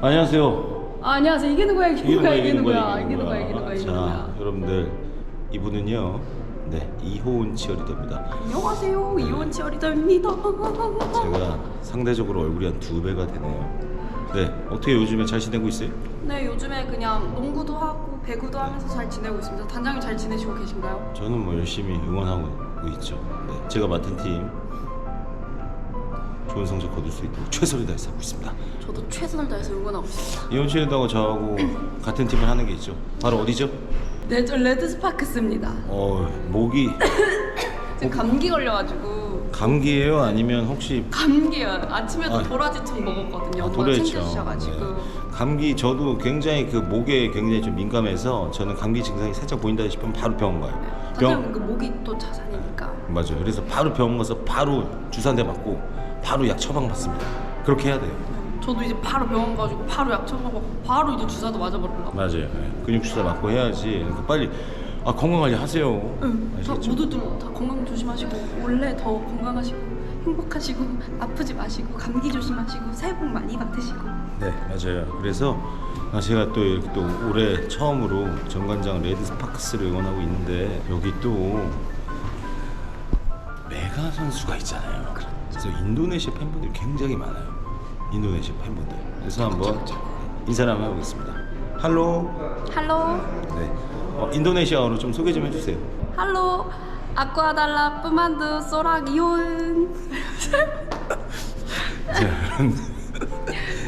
안녕하세요. 아, 안녕하세요. 누구야? 이게 누구야? 이게 이기는? 거야, 누구야? 이게 누구야? 이게 자, 누구야? 여러분들 이분은요. 네, 이호은 치어리더입니다. 안녕하세요. 이원 치어리더입니다. 제가 상대적으로 얼굴이 한 두 배가 되네요. 네, 어떻게 요즘에 잘 지내고 있어요? 네, 요즘에 그냥 농구도 하고 배구도 하면서 잘 지내고 있습니다. 단장님 잘 지내시고 계신가요? 저는 뭐 열심히 응원하고 있죠. 네, 제가 맡은 팀 좋은 성적 거둘 수 있도록 최선을 다해서 하고 있습니다. 저도 최선을 다해서 응원하고 있습니다. 이호은 치어리더하고 저하고 같은 팀을 하는 게 있죠. 바로 어디죠? 네, 저 레드 스파크스입니다. 어, 목이 지금 감기 걸려가지고 감기예요? 아니면 혹시 감기요. 아침에도 아. 도라지청 먹었거든요. 아, 엄마 도래했죠. 챙겨주셔가지고. 네. 감기 저도 굉장히 그 목에 굉장히 좀 민감해서 저는 감기 증상이 살짝 보인다 싶으면 바로 병원 가요. 단장님 그 목이 또 자산이니까. 맞아요. 그래서 바로 병원 가서 바로 주사 한 대 맞고 바로 약 처방 받습니다. 그렇게 해야 돼요. 저도 이제 바로 병원 가지고 바로 약 처먹고 바로 이제 주사도 맞아버린다. 맞아요. 네. 근육 주사 맞고 해야지. 그러니까 빨리 아, 건강 관리 하세요. 응, 다 아시겠죠? 모두들 다 건강 조심하시고 원래 더 건강하시고 행복하시고 아프지 마시고 감기 조심하시고 새해 복 많이 받으시고 네, 맞아요. 그래서 아, 제가 또 이렇게 또 올해 처음으로 정관장 레드 스파크스를 응원하고 있는데 여기 또 메가 선수가 있잖아요. 그래서 인도네시아 팬분들이 굉장히 많아요. 인도네시아 팬분들. 그래서 한번 인사를 한번 해보겠습니다. 할로. 할로 네. 어, 인도네시아어로 좀 소개 좀 해주세요. 할로 아쿠아달라 뿌만드 소락 이온.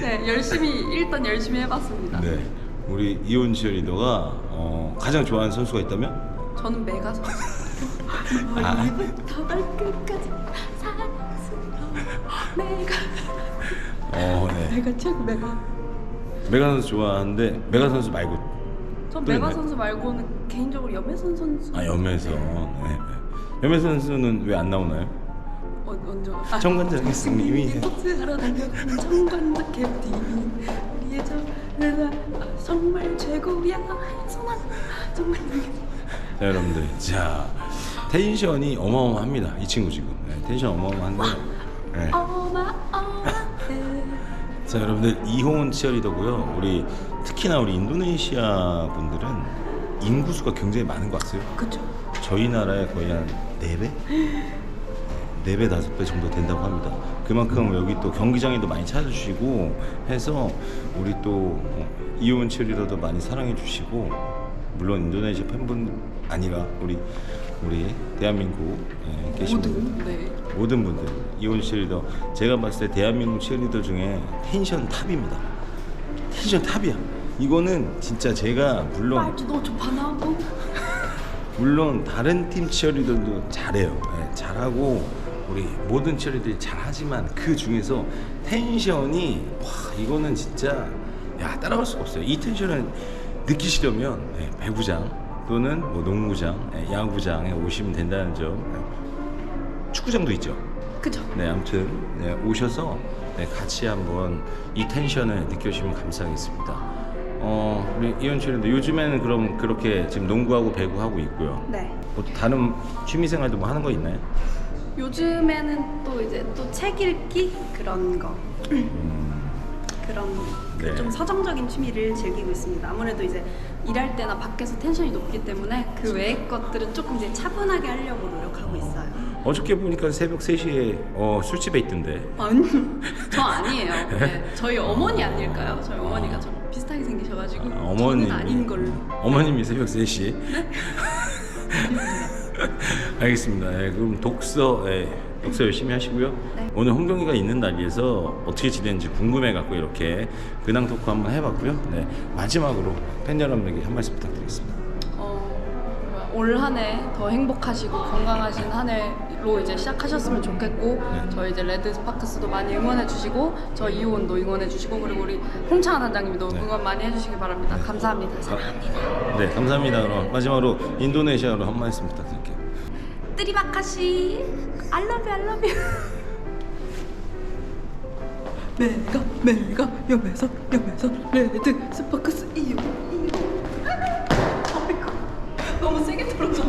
네 열심히 일단 열심히 해봤습니다 네. 우리 이온 치어리더가 어, 가장 좋아하는 선수가 있다면? 저는 메가 선수 아. 머리부터 발끝까지 사랑스러워 메가 어, 네. 메가 최고 메가 메가 선수 좋아하는데 메가 선수 말고 전 또 메가 있나요? 선수 말고는 개인적으로 염혜선 선수 아 염에서 네. 네. 염에 선수는 왜 안 나오나요? 어, 언제 아, 정관장의 승리위. 버스로 달려간 정관장 캡틴 우리의 아, 정말 최고야 손아 정말 자 여러분들 자 텐션이 어마어마합니다 이 친구 지금 네, 텐션 어마어마한데 네. 자 여러분들 이홍은 치어리더고요 우리 특히나 우리 인도네시아 분들은 인구수가 굉장히 많은 것 같아요 그쵸 저희 나라에 거의 한 4배? 4배, 5배 정도 된다고 합니다. 그만큼 여기 또 경기장에도 많이 찾아주시고 해서 우리 또 어, 이온 치어리더도 많이 사랑해 주시고 물론 인도네시아 팬분 아니라 우리 우리 대한민국 예, 계신 분들 모든 네 모든 분들 이온 치어리더 제가 봤을 때 대한민국 치어리더 중에 텐션 탑입니다. 텐션 탑이야. 이거는 진짜 제가 물론 말투도 좋아하고 물론 다른 팀 치어리더도 잘해요. 네, 잘하고 우리 모든 치어리들이 잘하지만 그 중에서 텐션이 와 이거는 진짜 야 따라갈 수가 없어요. 이 텐션을 느끼시려면 네, 배구장 또는 뭐 농구장, 네, 야구장에 오시면 된다는 점. 네, 축구장도 있죠. 그쵸 네, 아무튼 네, 오셔서 네, 같이 한번 이 텐션을 느껴주시면 감사하겠습니다. 어, 우리 이현 씨는 요즘에는 그럼 그렇게 지금 농구하고 배구하고 있고요. 네 뭐 다른 취미생활도 뭐 하는 거 있나요? 요즘에는 또 이제 또 책 읽기 그런 거 그런 네. 좀 서정적인 취미를 즐기고 있습니다. 아무래도 이제 일할 때나 밖에서 텐션이 높기 때문에 그 외의 것들은 조금 이제 차분하게 하려고 노력하고 있어요. 어저께 보니까 새벽 3시에 어, 술집에 있던데. 아니요, 저 아니에요. 네, 저희 어머니 아닐까요? 저희 어머니가 좀 비슷하게 생기셔가지고 아, 어머님이 저는 아닌 걸로. 어머님이 새벽 3시. 알겠습니다. 예, 그럼 독서 예, 독서 열심히 하시고요. 네. 오늘 홍경이가 있는 날이어서 어떻게 지내는지 궁금해 갖고 이렇게 근황 토크 한번 해봤고요. 네, 마지막으로 팬 여러분에게 한 말씀 부탁드리겠습니다. 어, 올 한 해 더 행복하시고 건강하신 한 해로 이제 시작하셨으면 좋겠고 네. 저희 이제 레드 스파크스도 많이 응원해 주시고 저 이호원도 응원해 주시고 그리고 우리 홍창환 단장님도 네. 응원 많이 해주시기 바랍니다. 감사합니다. 사랑합니다. 네, 감사합니다. 그럼 마지막으로 인도네시아로 한 말씀 부탁드릴게요. 뜨리바카시 I love you I love you. 메가 메가 염에서 염에서 레드 스파크스 이호 이호 너무 세게 틀어줘